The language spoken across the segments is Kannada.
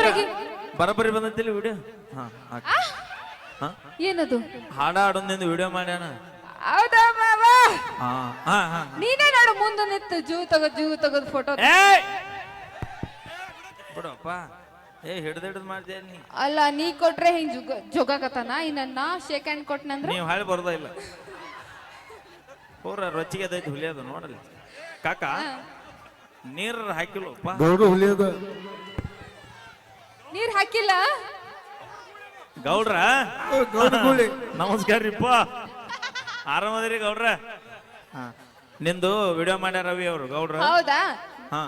ಜೋರಾಗಿ ಬರಬರಿ ಬಂದೈತಿಲ್ಲ ವಿಡಿಯೋ? ಹಾ ಹಾಕ್. ಹಾ? ಏನದು? ಹಾಡ ಹಾಡೊಂದಿಂದ ವಿಡಿಯೋ ಮಾಡ್ಯಾನ? ಹೌದಾ ಮಾವ? ಹಾ ಹಾ ಹಾ. ನೀನೇ ನೋಡು ಮುಂದೆ ನಿಂತು ಜೂ ತಗೋ ಜೂ ತಗದ್ ಫೋಟೋ ಏಯ್! ಬಿಡಪ್ಪ. ಏ ಹಿಡ್ದು ಹಿಡ್ದು ಮಾಡ್ತೀಯ ನೀ? ಅಲ್ಲ ನೀ ಕೊಟ್ರೆ ಹಿಂಗ್ ಜುಗ ಜೋಗಾಕತ್ತಾನ? ಇನ್ನ ನಾ ಶೇಕ್ ಹ್ಯಾಂಡ್ ಕೊಟ್ನಂದ್ರ? ನೀವು ಹಾಳೆ ಬರ್ದ ಇಲ್ಲ? ಪೂರ ರೊಚ್ಚಿಗೆ ಅದೈತಿ ಹುಲಿಯೋದು ನೋಡಲಿ ಕಾಕ ನೀರ ಹಾಕಿಲ್ಲಪ್ಪ. ಗೌಡ್ರು ಹುಲಿಯೋದು. ನೀರ್ ಹಾಕಿಲ್ಲ? ಗೌಡ್ರ? ಗೌಡ್ರ ಆರಾಮದ್ರಿ ನಮಸ್ಕಾರ ರೀಪ್ಪ ಆರಾಮದಿರಿ ಗೌಡ್ರ? ಹಾ. ನಿಂದು ವಿಡಿಯೋ ಮಾಡ್ಯಾರ ರವಿ ಅವರು ಗೌಡ್ರ? ಹೌದಾ? ಹಾ.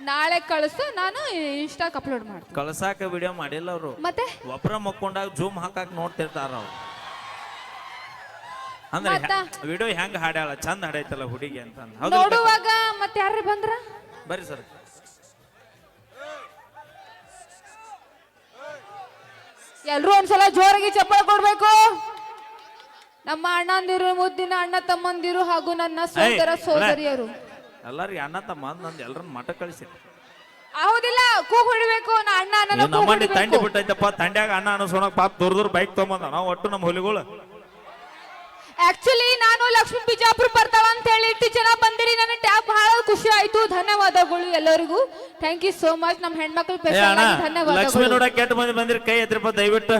ನಾಳೆ ಕಳಿಸು ನಾನು ಇನ್ಸ್ಟಾಕ್ ಅಪ್ಲೋಡ್ ಮಾಡ್ತೀನಿ. ಕಳ್ಸಾಕ ವಿಡಿಯೋ ಮಾಡಿಲ್ಲ ಅವರು. ಮತ್ತೆ? ಒಬ್ರ ಮಕ್ಕೊಂಡಾಗ ಜೂಮ್ ಹಾಕಾಕ ನೋಡ್ತಿರ್ತಾರ ಅವ್ರು. ಅಂದ್ರೆ ಮತ್ತ? ವಿಡಿಯೋ ಹೆಂಗ್ ಹಾಡ್ಯಾಳ ಚಂದ ಹಾಡೈತಲ್ಲ ಹುಡುಗಿ ಅಂತ ಅಂದ್. ನೋಡುವಾಗ ಮತ್ತೆ ಯಾರು ಬಂದ್ರ? ಬರ್ರಿ ಸರ್. ಎಲ್ರು ಒಂದ್ಸಲ ಜೋರಾಗಿ ಚಪ್ಪಾಳೆ ಕೊಡ್ಬೇಕು. ನಮ್ಮ ಅಣ್ಣಂದಿರು ಮುದ್ದಿನ ಅಣ್ಣ ತಮ್ಮಂದಿರು ಹಾಗೂ ನನ್ನ ಸೋದರ ಸೋದರಿಯರು. ಎಲ್ಲಾರಿಗೆ ಅಣ್ಣ ತಮ್ಮ ನಂದು ಎಲ್ಲರನ್ನ ಮಠ ಕಳಿಸಿ. ಹೌದಿಲ್ಲ ಕೂಗ್ ಹೊಡಿಬೇಕು ನಾ ಅಣ್ಣ ಕೂಗ್ ನಮ್ಮಂಡಿ ತಂಡಿ ಬಿಟ್ಟೈತಪ್ಪ ತಂಡ್ಯಾಗ ಅಣ್ಣ ಅನಸೋಣಕ್ ಪಾಪ ದೂರ ದೂರ ಬೈಕ್ ತೊಗೊಂಬಂದ. ನಾವು ಒಟ್ಟು ನಮ್ಮ ಹುಲಿಗಳು. ಆಕ್ಚುಲಿ ನಾನು ಲಕ್ಷ್ಮೀ ಬಿಜಾಪುರ ಬರ್ತಾಳ ಅಂತ ಹೇಳಿ ಇಷ್ಟು ಜನ ಬಂದಿರಿ ನನಗೆ ಟ್ಯಾಪ್ ಬಹಳ ಖುಷಿ ಆಯ್ತು. ಧನ್ಯವಾದಗಳು ಎಲ್ಲರಿಗೂ. ಥ್ಯಾಂಕ್ ಯು ಸೋ ಮಚ್ ನಮ್ಮ ಹೆಣ್ಮಕ್ಳು ಧನ್ಯವಾದ ಸ್ಪೆಷಲ್ ಅಣ್ಣ ಆಗಿ ಲಕ್ಷ್ಮಿ ಧನ್ಯವಾದಗಳು ಕೆಟ್ಟ ಮಂದಿ ಬಂದಿರಿ ಕೈ ಎತ್ತಿರಪ್ಪ ದಯವಿಟ್ಟು.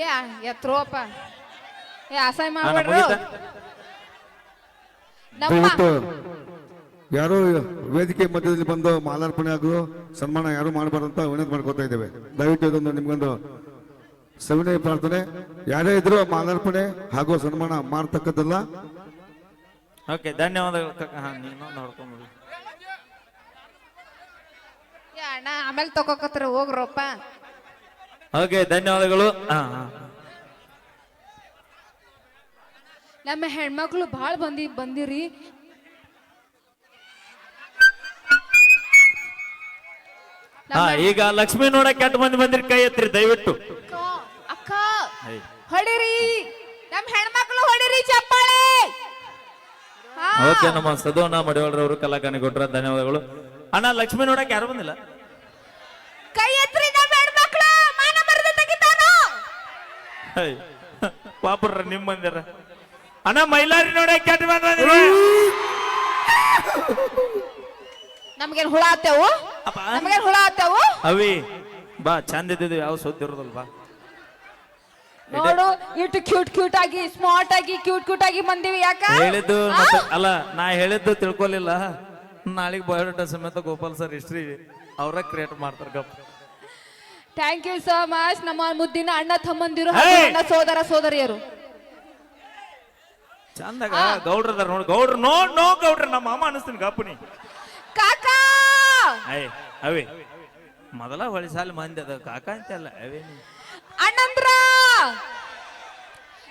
ಏ ಎತ್ರೋಪ ಏ ಅಸಹ್ಯ ಅಣ್ಣ ಮಾಡ್ಬೇಡ್ರು. ಮುಗೀತಾ? ನಮ್ಮ ದಯವಿಟ್ಟು ಯಾರೋ ವೇದಿಕೆ ಮಧ್ಯದಲ್ಲಿ ಬಂದು ಮಾಲಾರ್ಪಣೆ ಆಗಲು ಸನ್ಮಾನ ಯಾರು ಮಾಡಬಾರ್ದಂತ ವಿನಂತಿ ಮಾಡ್ಕೊತಾ ಇದ್ದೇವೆ. ದಯವಿಟ್ಟು ಇದೊಂದು ನಿಮ್ಗೊಂದು ಸವಿನಯ ಪ್ರಾರ್ಥನೆ ಯಾರೇ ಇದ್ರು ಮಾಲಾರ್ಪಣೆ ಹಾಗೂ ಸನ್ಮಾನ ಮಾಡ್ತಕ್ಕದ್ದಲ್ಲ ಓಕೆ ಧನ್ಯವಾದಗಳು ಅಣ್ಣ ಆಮೇಲೆ ತಗೋಕತ್ರ ಹೋಗ್ರಪ್ಪ. ಓಕೆ ಧನ್ಯವಾದಗಳು. ಹಾ ಹಾ ನಮ್ಮ ಹೆಣ್ಮಕ್ಳು ಭಾಳ ಬಂದಿ ಬಂದಿರಿ. ಈಗ ಲಕ್ಷ್ಮಿ ನೋಡಕ್ ಕೆಟ್ಟ ಮಂದಿ ಬಂದಿರಿ? ಕೈ ಎತ್ತಿರಿ ದಯವಿಟ್ಟು. ಹೊಡಿರಿ. ನಮ್ಮ ಹೆಣ್ಮಕ್ಳು ಹೊಡಿರಿ ಚಪ್ಪಾಳೆ. ಓಕೆ ನಮ್ಮ ಸದೋಣ ಮಡಿವಾಳ್ರವರು ಕಲಾಕಾನಿ ಕೊಟ್ರ ಧನ್ಯವಾದಗಳು. ಅಣ್ಣ ಲಕ್ಷ್ಮಿ ನೋಡಕ್ ಯಾರು ಬಂದಿಲ್ಲ? ಕೈ ಎತ್ತರಿ ನಮ್ಮ ಹೆಣ್ಮಕ್ಳು. ಮಾನ ಮರದ ತೆಗಿತಾನು. ಹೈ. ಪಾಪರ್ರ ನಿಮ್ ಬಂದಿರ ಅಣ್ಣ ಮೈಲಾರಿ ನೋಡಕ್ ಕೆಟ್ಟ ಬಂದಿರಿ ನಮ್ಗೇನ್ ಹುಳ ಆತೇವು. ನಮ್ಗೇನ್ ಹುಳ ಆತೇವು? ಅವಿ ಬಾ ಚಂದ ಇದ್ದಿದ್ದು ಯಾವ ಸುದ್ದಿ ಇರೋದಲ್ ಬಾ. ನೋಡು ಇಟ್ಟು ಕ್ಯೂಟ್ ಕ್ಯೂಟ್ ಆಗಿ ಸ್ಮಾರ್ಟ್ ಆಗಿ ಕ್ಯೂಟ್ ಕ್ಯೂಟ್ ಆಗಿ ಬಂದಿವಿ ಯಾಕ? ಹೇಳಿದ್ದು ಮತ್ತೆ ಅಲ್ಲ ನಾ ಹೇಳಿದ್ದು ತಿಳ್ಕೊಲಿಲ್ಲ. ನಾಳೆಗೆ ಬಯೋಡಾಟಾ ಸಮೇತ ಗೋಪಾಲ್ ಸರ್ ಹಿಸ್ಟ್ರಿ ಅವರ ಕ್ರಿಯೇಟ್ ಮಾಡ್ತಾರೆ ಗಪ್. ಥ್ಯಾಂಕ್ ಯು ಸೋ ಮಚ್ ನಮ್ಮ ಮುದ್ದಿನ ಅಣ್ಣ ತಮ್ಮಂದಿರು ಅಣ್ಣ Hey! ನನ್ನ ಸೋದರ ಸೋದರಿಯರು. ಚಂದಾಗ ಗೌಡ್ರದಾರ ನೋಡಿ ಗೌಡ್ರ ನೋ ನೋ ಗೌಡ್ರ ನಮ್ಮ ಮಾಮ ಅನಿಸ್ತೀನಿ ಗಪ್ಪನಿ ಕಾಕಾ! ಅಯ್ಯ ಅವೇ ಮೊದಲ ಹೊಳಿ ಸಾಲ ಮಂದಿ ಅದ ಕಾಕ ಅಂತಲ್ಲ ಅವೇ ನೀ. ಅಣ್ಣಂದ್ರ!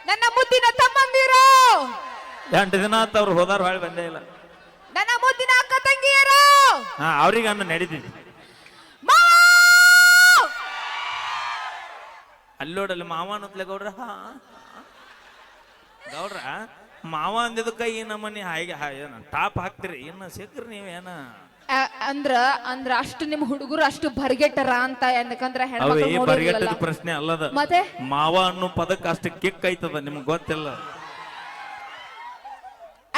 ನನ್ನ ಮುದ್ದಿನ ತಮ್ಮಂದಿರು! ಎಂಟು ದಿನ ಆತ ಅವ್ರು ಹೋದಾರ ಹೊಳಿ ಬಂದೇ ಇಲ್ಲ. ನನ್ನ ಮುದ್ದಿನ ಅಕ್ಕ ತಂಗಿಯರು! ಹಾ ಅವ್ರಿಗೆ ಅನ್ನ ನಡೀತಿದ್ವಿ! ಅಲ್ಲೋಡಲ್ಲಿ ಮಾವ ಅನ್ನತ್ಲೆ ಗೌಡ್ರ? ಹಾ ಗೌಡ್ರ? ಮಾವ ಅಂದಿದ್ದಕ್ಕ ಈ ನಮ್ಮನಿ ಹಾಗೆ ಟಾಪ್ ಹಾಕ್ತಿರಿ? ಇನ್ನು ಸಿಕ್ಕ್ರಿ ನೀವೇನ? ಅಂದ್ರ ಅಂದ್ರ ಅಷ್ಟು ನಿಮ್ ಹುಡುಗರು ಅಷ್ಟು ಬರ್ಗೆಟ್ಟರ ಅಂತ ಯಾಕಂದ್ರ ಅವೇ ಹೆಣ್ಮಕ್ಳು ಬರಿಗಟ್ಟದ ಪ್ರಶ್ನೆ ಅಲ್ಲದ. ಮತ್ತೆ? ಮಾವ ಅನ್ನೋ ಪದಕ್ಕೆ ಅಷ್ಟು ಕಿಕ್ ಐತದ ನಿಮ್ಗೆ ಗೊತ್ತಿಲ್ಲ.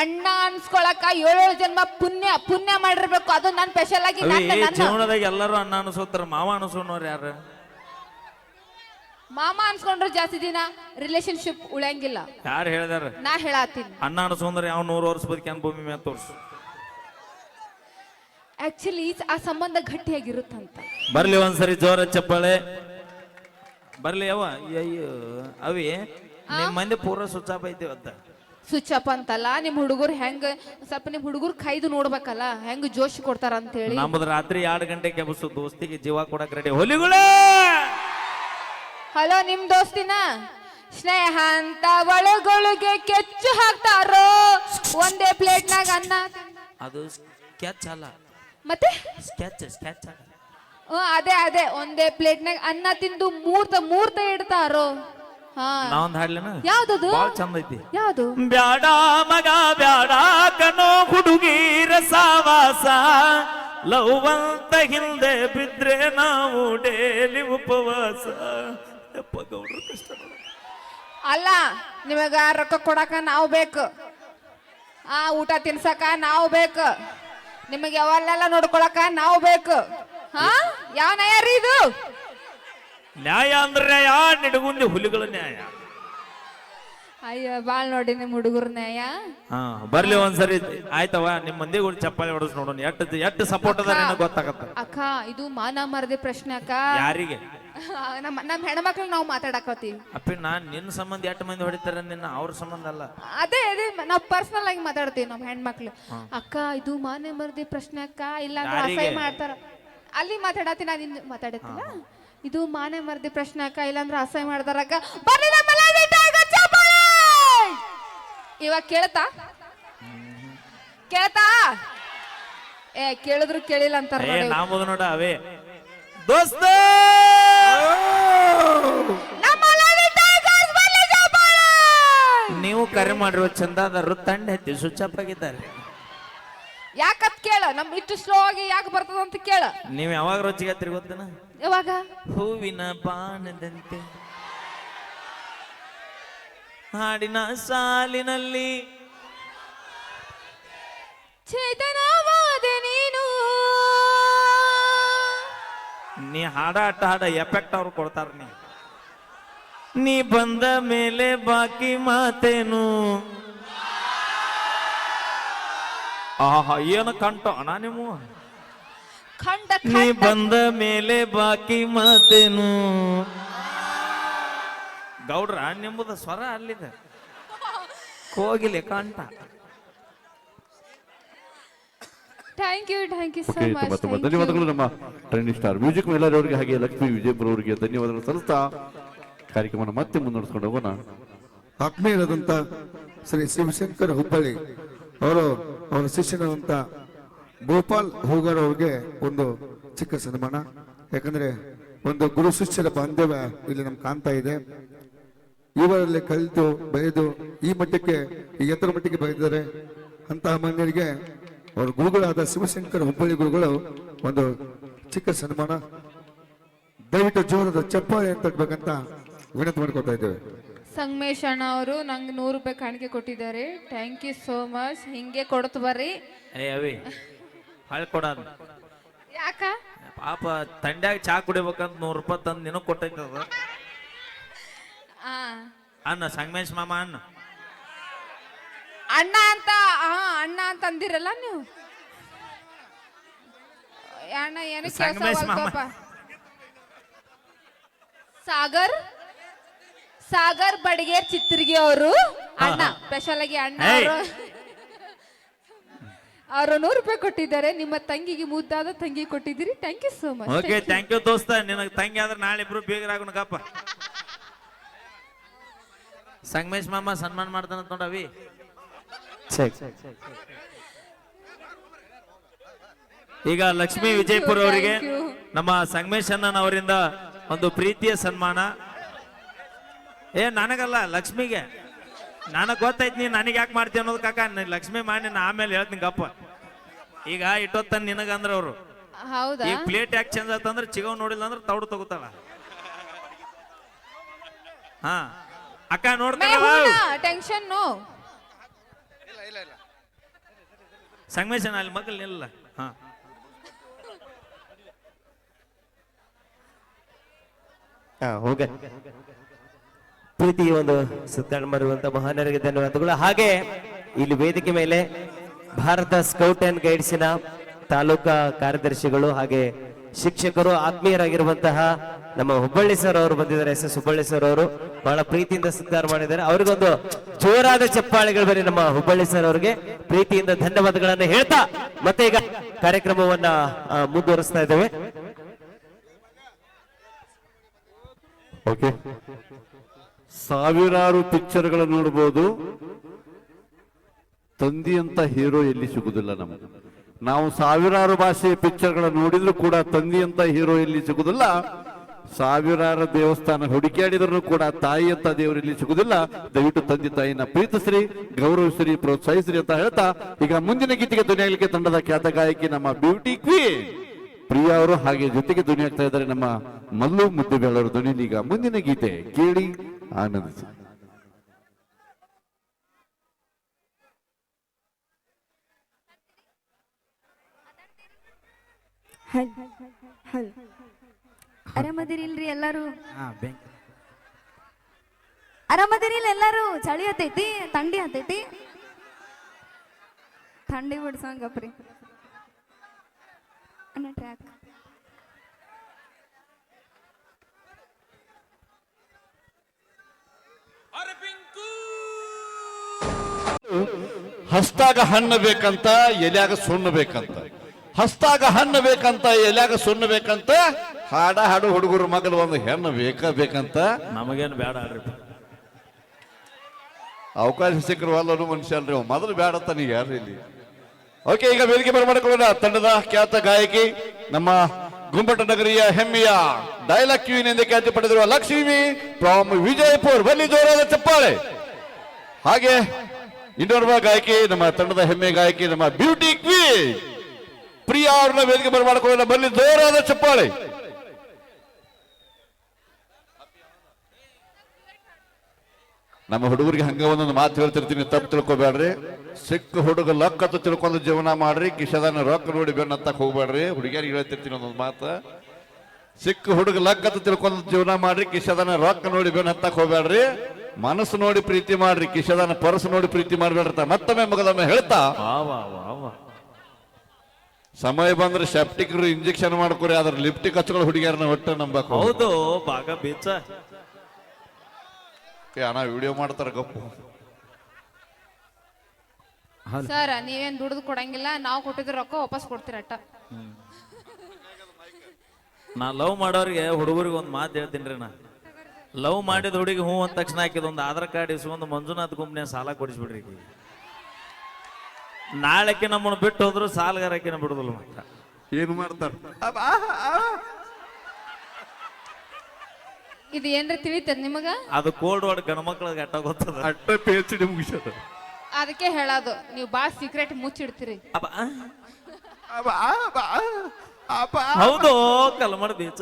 ಅಣ್ಣ ಅನ್ಸ್ಕೊಳಕ ಏಳು ಜನ್ಮ ಪುಣ್ಯ ಪುಣ್ಯ ಮಾಡಿರ್ಬೇಕು. ಅದು ನನ್ ಸ್ಪೆಷಲ್ ಆಗಿ ಅವೇ ನನ್ನ ನನ್ನ. ಜೀವನದಾಗ ಎಲ್ಲರೂ ಅನ್ನ ಅನಿಸೋತಾರ ಮಾವ ಅನಿಸೋನವ್ರು ಯಾರು? ಮಾಮ ಅನ್ಸ್ಕೊಂಡ್ರೆ ಜಾಸ್ತಿ ದಿನ ರಿಲೇಶನ್ಶಿಪ್ ಉಳಿಯಂಗಿಲ್ಲ. ಯಾರು ಹೇಳಿದಾರ ನಾ ಹೇಳತ್ತೀನಿ ಅನ್ನ ಅನ್ಸೋಂದ್ರೆ ಯಾವ ನೂರು ವರ್ಷ ಬದುಕ್ಯಾನ ಭೂಮಿ ಮೇಲೆ ತೋರ್ಸು. ಆಕ್ಚುಲಿ ಆ ಸಂಬಂಧ ಗಟ್ಟಿಯಾಗಿರುತ್ತಂತ. ಬರ್ಲಿ ಒಂದ್ಸರಿ ಜೋರ ಚಪ್ಪಾಳೆ. ಬರ್ಲಿ ಅವ ಅಯ್ಯೋ ಅವಿ ನಿಮ್ ಮಂದಿ ಪೂರ ಸುಚಾಪ ಐತಿ ಅಂತ. ಸ್ವಿಚ್ ಅಪ್ ಅಂತಲ್ಲ ನಿಮ್ ಹುಡುಗರು ಹೆಂಗ ಸ್ವಲ್ಪ ನಿಮ್ ಹುಡುಗರು ಕೈದು ನೋಡ್ಬೇಕಲ್ಲ ಹೆಂಗ್ ಜೋಶ್ ಕೊಡ್ತಾರ ಅಂತ ಹೇಳಿ ನಮ್ಮದು ರಾತ್ರಿ ಎರಡು ಗಂಟೆ ಕೆಬಸು ದೋಸ್ತಿಗೆ ಜೀವ ಕೊಡಕ್ ರೆಡಿ ಹೊಲಿಗಳು! ಹಲೋ ನಿಮ್ ದೋಸ್ತಿನ? ಸ್ನೇಹ ಅಂತ ಒಳಗೊಳಗೆ ಕೆಚ್ಚು ಹಾಕ್ತಾರೋ? ಒಂದೇ ಪ್ಲೇಟ್ನಾಗ ಅನ್ನ ಅದು ಕ್ಯಾಚ್ ಅಲ್ಲ. ಮತ್ತೆ? ಸ್ಕೆಚ್ ಸ್ಕೆಚ್ ಓ ಅದೇ ಅದೇ. ಒಂದೇ ಪ್ಲೇಟ್ನಾಗ ಅನ್ನ ತಿಂದು ಮೂರ್ತ ಮೂರ್ತ ಇಡ್ತಾರೋ? ಹಾ. ನಾವೊಂದ್ ಹಾಡ್ಲೇನ? ಯಾವ್ದದು? ಚಂದ ಐತಿ. ಯಾವ್ದು? ಬ್ಯಾಡ ಮಗ ಬ್ಯಾಡ ಕನೋ ಹುಡುಗಿ ಸಾವಾಸ ಲವಂತ ಹಿಂದೆ ಬಿದ್ರೆ ನಾವು ಡೇಲಿ ಉಪವಾಸ. ಯಪ್ಪ ಗೌಡ್ರ ಕಷ್ಟ. ಅಲ್ಲ ನಿಮಗ ರೊಕ್ಕ ಕೊಡಾಕ ನಾವು ಬೇಕು. ಆ ಊಟ ತಿನ್ಸಕ ನಾವು ಬೇಕು. ನಿಮಗೆ ಯಾವಲ್ಲೆಲ್ಲ ನೋಡ್ಕೊಳಕ ನಾವು ಬೇಕು? ಹಾ? ಯಾವ ನಯ ರೀ ಇದು? ನ್ಯಾಯ ಅಂದ್ರೆ ನ್ಯಾಯ ನಿಡಗುಂದಿ ಹುಲಿಗಳ ನ್ಯಾಯ. ಅಯ್ಯ ಬಾಳ್ ನೋಡಿ ನಿಮ್ ಹುಡುಗರ ನ್ಯಾಯ. ಹಾ ಬರ್ಲಿ ಒಂದ್ಸರಿ. ಆಯ್ತವ ನಿಮ್ ಮಂದಿ ಕೂಡ ಚಪ್ಪಾಳಿ ಹೊಡಸ್ ನೋಡೋಣ. ಎಟ್ಟು ಎಟ್ಟು ಸಪೋರ್ಟ್ ಅದ ನಿನಗೆ ಗೊತ್ತಾಗತ್ತ. ಅಕ್ಕ ಇದು ಮಾನ ಮರದಿ ಪ್ರಶ್ನೆ ಅಕ್ಕ. ಯಾರಿಗೆ? ನಮ್ಮ ನಮ್ಮ ಹೆಣ್ಮಕ್ಳು ನಾವು ಮಾತಾಡಕತ್ತೀವಿ. ಅಪ್ಪಿ ನಾನು ನಿನ್ನ ಸಂಬಂಧ ಎಷ್ಟು ಮಂದಿ ಹೊಡಿತಾರೆ ನಿನ್ನ ಅವ್ರ ಸಂಬಂಧ ಅಲ್ಲ. ಅದೇ ಅದೇ ನಾವು ಪರ್ಸನಲ್ ಆಗಿ ಮಾತಾಡ್ತೀವಿ ನಮ್ಮ ಹೆಣ್ಮಕ್ಳು. ಅಕ್ಕ ಇದು ಮಾನೆ ಮರದಿ ಪ್ರಶ್ನೆ ಅಕ್ಕ ಇಲ್ಲ ಅಂದ್ರೆ? ಅಸಹ್ಯ ಮಾಡ್ತಾರ. ಅಲ್ಲಿ ಮಾತಾಡತ್ತಿ ನಾನು ಇನ್ನು ಮಾತಾಡತ್ತಿಲ್ಲ ಇದು ಮಾನೆ ಮರದಿ ಪ್ರಶ್ನೆ ಅಕ್ಕ ಇಲ್ಲಾಂದ್ರೆ ಅಸಹ್ಯ ಮಾಡ್ತಾರ ಅಕ್ಕ. ಬರ್ರಿ ನಮ್ಮ ಲೈವ್ ಇಟ್ಟಾಗ ಚಪ್ಪಾಳೆ! ಇವಾಗ ಕೇಳ್ತಾ? ಕೇಳ್ತಾ? ಏ ಕೇಳಿದ್ರು ಕೇಳಿಲ್ಲ ಅಂತಾರ ಏ ನೋಡಿ. ನಾಮದ ನೋಡ ಅವೇ. ದೋಸ್ತ ನಮ್ಮ live ಇಟ್ಟಾಗ ಬರ್ಲಿ ಚಪ್ಪಾಳೆ! ನೀವು ಕರೆ ಮಾಡಿರುವ ಚಂದಾದರು ತಂಡ ಹತ್ತಿ ಸ್ವಿಚ್ ಅಪ್ ಆಗಿದ್ದಾರೆ ಯಾಕತ್ ಕೇಳ ನಮ್ ಇಷ್ಟು ಸ್ಲೋ ಆಗಿ ಯಾಕೆ ಬರ್ತದ ಅಂತ ಕೇಳ. ನೀವು ಯಾವಾಗ ರುಚಿಗೆ ಹತ್ತಿರ ಗೊತ್ತನ? ಯಾವಾಗ? ಹೂವಿನ ಬಾಣದಂತೆ. ಹಾಡಿನ ಸಾಲಿನಲ್ಲಿ. ಚೇತನವಾದ ನೀನು. ನೀ ಹಾಡಾಟ ಹಾಡ ಎಫೆಕ್ಟ್ ಅವ್ರು ಕೊಡ್ತಾರ ನೀ. ನೀ ಬಂದ ಮೇಲೆ ಬಾಕಿ ಮಾತೇನು? ಆಹಾ ಏನು ಕಂಟ ಅಣ್ಣ ನೀವು ಖಂಡ ನೀ ಖಂಡ ಬಂದ ಮೇಲೆ ಬಾಕಿ ಮಾತೇನು? ಗೌಡ್ರ ನಿಂಬುದ ಸ್ವರ ಅಲ್ಲಿದೆ. ಕೋಗಿಲೆ ಕಂಟ thank you thank you so much ತುಂಬಾ ತುಂಬಾ ಧನ್ಯವಾದಗಳು ನಮ್ಮ ಟ್ರೈನಿಂಗ್ ಸ್ಟಾರ್ ಮ್ಯೂಸಿಕ್ ಮೇಲರವರಿಗೆ ಹಾಗೆ ಲಕ್ಷ್ಮಿ ವಿಜಯಪುರ ಅವರಿಗೆ ಧನ್ಯವಾದಗಳು ಸಲ್ಲಿಸ್ತಾ ಕಾರ್ಯಕ್ರಮನ ಮತ್ತೆ ಮುನ್ನಡೆಸ್ಕೊಂಡು ಹೋಗೋಣ. ಆತ್ಮೀಯರಾದಂಥ ಶ್ರೀ ಶಿವಶಂಕರ್ ಹುಬ್ಬಳ್ಳಿ ಅವರು, ಅವರ ಶಿಷ್ಯನಾದಂಥ ಗೋಪಾಲ್ ಹೂಗಾರ್ ಅವ್ರಿಗೆ ಒಂದು ಚಿಕ್ಕ ಸನ್ಮಾನ. ಯಾಕಂದ್ರೆ ಒಂದು ಗುರು ಶಿಷ್ಯರ ಬಾಂಧವ್ಯ ಇಲ್ಲಿ ನಮ್ಗೆ ಕಾಣ್ತಾ ಇದೆ. ಇವರಲ್ಲಿ ಕಲಿತು ಬೆಳೆದು ಈ ಮಟ್ಟಕ್ಕೆ, ಈ ಎತ್ತರ ಮಟ್ಟಿಗೆ ಬೆಳೆದಿದ್ದಾರೆ ಅಂತಹ ಮನೆಯರಿಗೆ ಅವರ ಗುರುಗಳಾದ ಶಿವಶಂಕರ್ ಹುಬ್ಬಳ್ಳಿ ಗುರುಗಳು ಒಂದು ಚಿಕ್ಕ ಸನ್ಮಾನ. ದಯವಿಟ್ಟು ಜೋರದ ಚಪ್ಪಾಳೆ ಅಂತ ತಟ್ಬೇಕಂತ ವಿನಂತಿ ಮಾಡ್ಕೊತಾ ಇದ್ದೇವೆ. ಸಂಗಮೇಶ್ ಅಣ್ಣ ಅವರು ನಂಗೆ ನೂರು ರೂಪಾಯಿ ಕಾಣಿಕೆ ಕೊಟ್ಟಿದ್ದಾರೆ. ಥ್ಯಾಂಕ್ ಯು ಸೋ ಮಚ್ ಹಿಂಗೆ ಕೊಡ್ತು ಬರ್ರಿ. ಏ ಅವಿ ಹಳ್ ಕೊಡೋದು. ಯಾಕ? ಪಾಪ ತಂಡ್ಯಾಗ ಚಾ ಕುಡಿಬೇಕಂತ ನೂರು ರೂಪಾಯಿ ತಂದು ನಿನಗ್ ಕೊಟ್ಟೈತದ? ಆ, ಅನ್ನ ಸಂಗಮೇಶ್ ಮಾಮ ಅಣ್ಣ ಅಣ್ಣ ಅಂತ ಹಾ ಅಣ್ಣ ಅಂತ ಅಂದಿರಲ್ಲ ನೀವು? ಅಣ್ಣ ಏನು ಸಂಗಮೇಶ್ ಮಾಮ. ಕೆಲಸ ಸಾಗರ್? ಸಾಗರ್ ಬಡಿಗೇರ್ ಚಿತ್ರಗಿ ಅವರು ಅಣ್ಣ ಸ್ಪೆಷಲ್ ಆಗಿ ಅಣ್ಣ. ಅವರು. ಅವರು ನೂರು ರೂಪಾಯಿ ಕೊಟ್ಟಿದ್ದಾರೆ ನಿಮ್ಮ ತಂಗಿಗೆ ಮುದ್ದಾದ ತಂಗಿ ಕೊಟ್ಟಿದ್ದೀರಿ. Thank you so much okay thank you ದೋಸ್ತ. ನಿನಗೆ ತಂಗಿ ಆದ್ರೆ ನಾಳೆ ಇಬ್ರು ಬೀಗರಾಗೋಣ ಕಪ್ಪ ಸಂಗಮೇಶ್ ಮಾಮ ಸನ್ಮಾನ ಮಾಡ್ತಾನ ನೋಡವಿ ಈಗ ಲಕ್ಷ್ಮೀ ವಿಜಯಪುರ ಅವರಿಗೆ ನಮ್ಮ ಸಂಗಮೇಶ್ ಅಣ್ಣನ ಅವರಿಂದ ಒಂದು ಪ್ರೀತಿಯ ಸನ್ಮಾನ. ಏ ನನಗಲ್ಲ ಲಕ್ಷ್ಮಿಗೆ. ನನಗೆ ಗೊತ್ತೈತಿ ನೀನು ನನಗೆ ಯಾಕೆ ಮಾಡ್ತೀನಿ ಅನ್ನೋದು ಕಾಕ ನೀ ಲಕ್ಷ್ಮಿ ಮಾಡಿ ನಾ ಆಮೇಲೆ ಹೇಳ್ತೀನಿ ಗಪ್ಪ. ಈಗ ಇಟ್ಟೊತ್ತನ್ ನಿನಗಂದ್ರ ಅವರು. ಹೌದಾ? ಈ ಪ್ಲೇಟ್ ಯಾಕೆ ಚೇಂಜ್ ಆತಂದ್ರೆ ಚಿಗವ್ ನೋಡಿಲ್ಲ ಅಂದ್ರೆ ತೌಡು ತಗೋತಾಳ. ಹಾ. ಅಕ್ಕ ನೋಡ್ತಾಳ ಟೆನ್ಷನ್ ನೋ. ಸಂಗಮೇಶನ ಅಲ್ಲಿ ಮಗಳ ನಿಲ್ಲ ಹಾ. ಹಾ ಹೋಗ. ಪ್ರೀತಿ ಒಂದು ಸುತ್ತಾಣ ಮಾಡಿರುವಂತ ಮಹಾನರಿಗೆ ಧನ್ಯವಾದಗಳು. ಹಾಗೆ ಇಲ್ಲಿ ವೇದಿಕೆ ಮೇಲೆ ಭಾರತ ಸ್ಕೌಟ್ ಅಂಡ್ ಗೈಡ್ಸಿನ ತಾಲೂಕಾ ಕಾರ್ಯದರ್ಶಿಗಳು ಹಾಗೆ ಶಿಕ್ಷಕರು, ಆತ್ಮೀಯರಾಗಿರುವಂತಹ ನಮ್ಮ ಹುಬ್ಬಳ್ಳಿ ಸರ್ ಅವರು ಬಂದಿದ್ದಾರೆ, ಎಸ್ ಎಸ್ ಹುಬ್ಬಳ್ಳಿ ಸರ್ ಅವರು. ಬಹಳ ಪ್ರೀತಿಯಿಂದ ಸತ್ಕಾರ ಮಾಡಿದ್ದಾರೆ. ಅವರಿಗೊಂದು ಜೋರಾದ ಚಪ್ಪಾಳೆಗಳು ಬರೀ ನಮ್ಮ ಹುಬ್ಬಳ್ಳಿ ಸರ್ ಅವರಿಗೆ. ಪ್ರೀತಿಯಿಂದ ಧನ್ಯವಾದಗಳನ್ನು ಹೇಳ್ತಾ ಮತ್ತೆ ಈಗ ಕಾರ್ಯಕ್ರಮವನ್ನ ಮುಂದುವರಿಸ್ತಾ ಇದ್ದೇವೆ. ಓಕೆ. ಸಾವಿರಾರು ಪಿಕ್ಚರ್ಗಳು ನೋಡ್ಬೋದು. ತಂದಿಯಂತ ಹೀರೋ ಎಲ್ಲಿ ಸಿಗುದಿಲ್ಲ ನಮಗೆ. ನಾವು ಸಾವಿರಾರು ಭಾಷೆಯ ಪಿಕ್ಚರ್ಗಳನ್ನು ನೋಡಿದ್ರು ಕೂಡ ತಂದಿಯಂತ ಹೀರೋ ಎಲ್ಲಿ ಸಿಗುದಿಲ್ಲ. ಸಾವಿರಾರು ದೇವಸ್ಥಾನ ಹುಡುಕಾಡಿದ್ರು ಕೂಡ ತಾಯಿ ಅಂತ ದೇವರಲ್ಲಿ ಸಿಗುದಿಲ್ಲ. ದಯವಿಟ್ಟು ತಂದೆ ತಾಯಿನ ಪ್ರೀತಿಸ್ರಿ, ಗೌರವಿಸ್ರಿ, ಪ್ರೋತ್ಸಾಹಿಸ್ರಿ ಅಂತ ಹೇಳ್ತಾ ಈಗ ಮುಂದಿನ ಗೀತೆಗೆ ಧ್ವನಿಯಾಗಲಿಕ್ಕೆ ತಂಡದ ಖ್ಯಾತ ಗಾಯಕಿ ನಮ್ಮ ಬ್ಯೂಟಿ ಕ್ವೀನ್. ಪ್ರಿಯಾ ಅವರು ಹಾಗೆ ಜೊತೆಗೆ ಧ್ವನಿ ಆಗ್ತಾ ಇದ್ದಾರೆ ನಮ್ಮ ಮಲ್ಲು ಮುದ್ದೆಬೇಳವರ ಧ್ವನಿ ಈಗ ಮುಂದಿನ ಗೀತೆ ಕೇಳಿ ಆನಂದಿಸಿ. ಅರಮದಿರಿಲ್ರಿ ಎಲ್ಲರೂ? ಆರಾಮದಿರಿಲ್ಲ ಎಲ್ಲಾರು ಚಳಿ ಹತ್ತೈತಿ ಥಂಡಿ ಹತ್ತೈತಿ? ಥಂಡಿ ಬಿಡ್ಸಂಗಪ್ರಿ. ಅನ್ನ ಟ್ರ್ಯಾಕ್ ಹಸ್ತಾಗ ಹಣ್ಣು ಬೇಕಂತ ಎಲ್ಯಾಗ ಸುಣ್ಣ ಬೇಕಂತ. ಹಸ್ತಾಗ ಹಣ್ಣು ಬೇಕಂತ ಎಲ್ಯಾಗ ಸುಣ್ಣ ಬೇಕಂತ ಹಾಡ ಹಾಡು ಹುಡುಗರು ಮಗಲು ಒಂದು ಹೆಣ್ಣು ಬೇಕ ಬೇಕಂತ. ನಮಗೇನು ಬೇಡ ಅಲ್ರಿ. ಅವಕಾಶ ಸಿಕ್ಕರು ಅಲ್ಲೂ ಮನುಷ್ಯ ಅಲ್ರಿ ಅವ ಮೊದಲು ಬೇಡ ಅಂತ ನೀವು ಯಾರು ಇಲ್ಲಿ. ಓಕೆ, ಈಗ ವೇದಿಕೆ ಬರಮಾಡಿಕೊಳ್ಳೋಣ ತಂಡದ ಖ್ಯಾತ ಗಾಯಕಿ, ನಮ್ಮ ಗುಂಬಟ ನಗರಿಯ ಹೆಮ್ಮೆಯ ಡೈಲಾಗ್ ಕ್ಯೂನ್ ಎಂದು ಖ್ಯಾತಿ ಪಡೆದಿರುವ ಲಕ್ಷ್ಮಿ ಫ್ರಾಮ್ ವಿಜಯಪುರ್. ಬಲ್ಲಿ ಜೋರಾದ ಚಪ್ಪಾಳೆ. ಹಾಗೆ, ಇನ್ನೋರ್ವ ಗಾಯಕಿ, ನಮ್ಮ ತಂಡದ ಹೆಮ್ಮೆ ಗಾಯಕಿ, ನಮ್ಮ ಬ್ಯೂಟಿ ಕ್ವೀನ್ ಪ್ರಿಯಾ ಅವ್ರನ್ನ ವೇದಿಕೆ ಬರಮಾಡಿಕೊಳ್ಳೋಣ ಬಲ್ಲಿ ಜೋರಾದ ಚಪ್ಪಾಳೆ. ನಮ್ಮ ಹುಡುಗರಿಗೆ ಹಂಗೆ ಒಂದೊಂದು ಮಾತು ಹೇಳ್ತಿರ್ತೀನಿ ತಪ್ಪು ತಿಳ್ಕೊಬೇಡ್ರಿ. ಸಿಕ್ಕ ಹುಡುಗ ಲಕ್ಕತ್ತು ತಿಳ್ಕೊಂಡು ಜೀವನ ಮಾಡ್ರಿ ಕಿಶದಾನ ರೊಕ್ಕ ನೋಡಿ ಬೆನ್ನ ಹತ್ತಕ್ ಹೋಗ್ಬೇಡ್ರಿ. ಹುಡುಗಿಯರಿಗೆ ಹೇಳ್ತಿರ್ತೀನಿ ಒಂದೊಂದು ಮಾತು. ಸಿಕ್ಕ ಹುಡುಗ ಲಕ್ಕತ್ತು ತಿಳ್ಕೊಂಡು ಜೀವನ ಮಾಡ್ರಿ ಕಿಶದಾನ ರೊಕ್ಕ ನೋಡಿ ಬೆನ್ನ ಹತ್ತಕ್ಕೆ ಹೋಗ್ಬೇಡ್ರಿ. ಮನಸ್ಸು ನೋಡಿ ಪ್ರೀತಿ ಮಾಡ್ರಿ ಕಿಶದಾನ ಪರಸು ನೋಡಿ ಪ್ರೀತಿ ಮಾಡ್ಬೇಡ್ರಿ ಮತ್ತೊಮ್ಮೆ ಮಗದೊಮ್ಮೆ ಹೇಳ್ತಾ. ಸಮಯ ಬಂದ್ರೆ ಸೆಪ್ಟಿಕ್ ಇಂಜೆಕ್ಷನ್ ಮಾಡ್ಕೊರಿ ಅದ್ರ ಲಿಪ್ಟಿಕ್ ಹಚ್ಕೊಳ್ಳೋ ಹುಡುಗಿಯರನ್ನ ಒಟ್ಟು ನಂಬಕ್ ಹೌದು ಬಾಗ ಬೀಚ. ಅಣ್ಣ ವಿಡಿಯೋ ಮಾಡ್ತಾರ ಗಪ್ಪು. ಸರ್ ನೀವೇನ್ ದುಡ್ದು ಕೊಡಂಗಿಲ್ಲ ನಾವು ಕೊಟ್ಟಿದ್ರ ರೊಕ್ಕ ವಾಪಸ್ ಕೊಡ್ತೀರಾ ಅಟ್ಟ ನಾ ಲವ್ ಮಾಡೋರಿಗೆ ಹುಡುಗರಿಗೆ ಒಂದು ಮಾತು ಹೇಳ್ತೀನಿ ನಾ. ಲವ್ ಮಾಡಿದ ಹುಡುಗಿ ಹ್ಞೂ ಅಂದ ತಕ್ಷಣ ಹಾಕಿದ ಒಂದು ಆಧಾರ್ ಕಾರ್ಡ್ ಇಸ್ಕೊಂಡು ಮಂಜುನಾಥ್ ಗುಂಪ್ನೆ ಸಾಲ ಕೊಡಿಸ್ಬಿಡ್ರಿ ನಾಳೆ ನಾಳೆಕ್ಕೆ ನಮ್ಮನ್ನ ಬಿಟ್ಟು ಹೋದ್ರು ಸಾಲಗಾರಕ್ಕಿನ ಬಿಡುದಿಲ್ಲ ಮಾತ್ರ ಏನು ಮಾಡ್ತಾರ? ಇದು ಏನ್ರಿ ತಿಳಿತದ ನಿಮಗ? ಅದು ಕೋಲ್ಡ್ ವಾರ್ಡ್ ಗಂಡ ಮಕ್ಕಳ ಅಟ್ಟ ಗೊತ್ತದ. ಅಟ್ಟ ಪಿ ಎಚ್ ಡಿ ಮುಗಿಸದ ಅದಕ್ಕೆ ಹೇಳೋದು ನೀವು ಬಾ ಸೀಕ್ರೆಟ್ ಮುಚ್ಚಿಡ್ತೀರಿ. ಅಬ್ಬ. ಹೌದು ಕಲ್ಮಡ್ ಬೀಚ.